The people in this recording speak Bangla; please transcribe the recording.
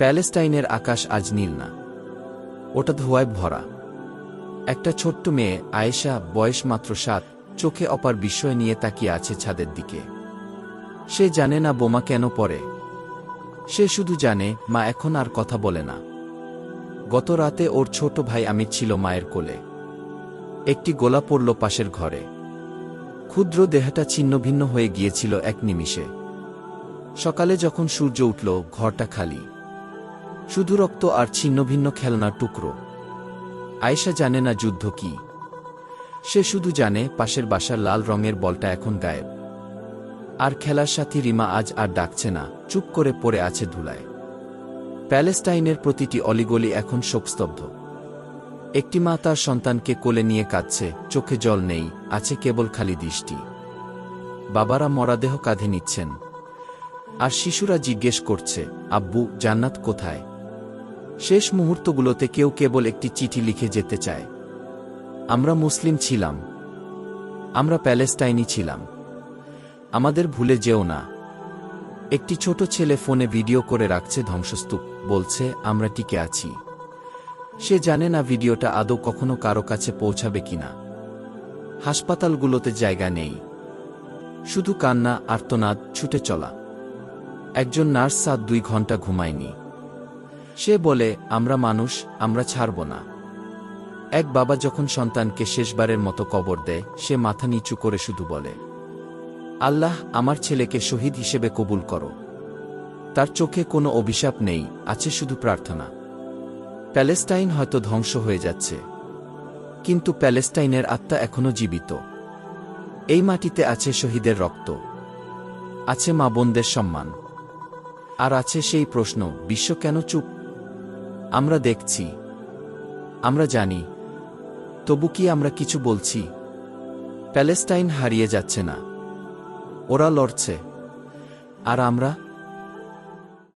প্যালেস্টাইনের আকাশ আজ নীল না। ওটা ধোয়ায় ভরা। একটা ছোট্ট মেয়ে, আয়েশা, বয়স মাত্র সাত, চোখে অপার বিস্ময় নিয়ে তাকিয়ে আছে ছাদের দিকে। সে জানে না বোমা কেন পড়ে। সে শুধু জানে, মা এখন আর কথা বলে না। গত রাতে ওর ছোট ভাই আমি ছিল মায়ের কোলে। একটি গোলা পড়ল পাশের ঘরে। ক্ষুদ্র দেহটা ছিন্নভিন্ন হয়ে গিয়েছিল এক নিমিষে। সকালে যখন সূর্য উঠল, ঘরটা খালি। শুধু রক্ত আর ছিন্নভিন্ন খেলনার টুকরো। আয়েশা জানে না যুদ্ধ কি। সে শুধু জানে পাশের বাসার লাল রঙের বলটা এখন গায়েব। আর খেলার সাথী রিমা আজ আর ডাকছে না, চুপ করে পড়ে আছে ধুলায়। প্যালেস্টাইনের প্রতিটি অলিগলি এখন শোকস্তব্ধ। একটি মা তার সন্তানকে কোলে নিয়ে কাঁদছে, চোখে জল নেই, আছে কেবল খালি দৃষ্টি। বাবারা মরাদেহ কাঁধে নিচ্ছেন। আর শিশুরা জিজ্ঞেস করছে, আব্বু, জান্নাত কোথায়? শেষ মুহূর্তগুলোতে কেউ কেবল একটি চিঠি লিখে যেতে চায়। আমরা মুসলিম ছিলাম। আমরা প্যালেস্টাইনি ছিলাম। আমাদের ভুলে যেও না। একটি ছোট ছেলে ফোনে ভিডিও করে রাখছে ধ্বংসস্তূপ, বলছে, আমরা টিকে আছি। সে জানে না ভিডিওটা আদৌ কখনো কারও কাছে পৌঁছাবে কিনা। হাসপাতালগুলোতে জায়গা নেই। শুধু কান্না, আর্তনাদ, ছুটে চলা। একজন নার্স সাত দুই ঘণ্টা ঘুমায়নি। সে বলে, আমরা মানুষ, আমরা ছাড়ব না। এক বাবা যখন সন্তানকে শেষবারের মতো কবর দেয়, সে মাথা নিচু করে শুধু বলে, আল্লাহ, আমার ছেলেকে শহীদ হিসেবে কবুল করো। তার চোখে কোনো অভিশাপ নেই, আছে শুধু প্রার্থনা। প্যালেস্টাইন হয়তো ধ্বংস হয়ে যাচ্ছে। কিন্তু প্যালেস্টাইনের আত্মা এখনও জীবিত। এই মাটিতে আছে শহীদের রক্ত। আছে মা বোনদের সম্মান। আর আছে সেই প্রশ্ন, বিশ্ব কেন চুপ? আমরা দেখছি। আমরা জানি। তবু কি আমরা কিছু বলছি? প্যালেস্টাইন হারিয়ে যাচ্ছে না। ওরা লড়ছে। আর আমরা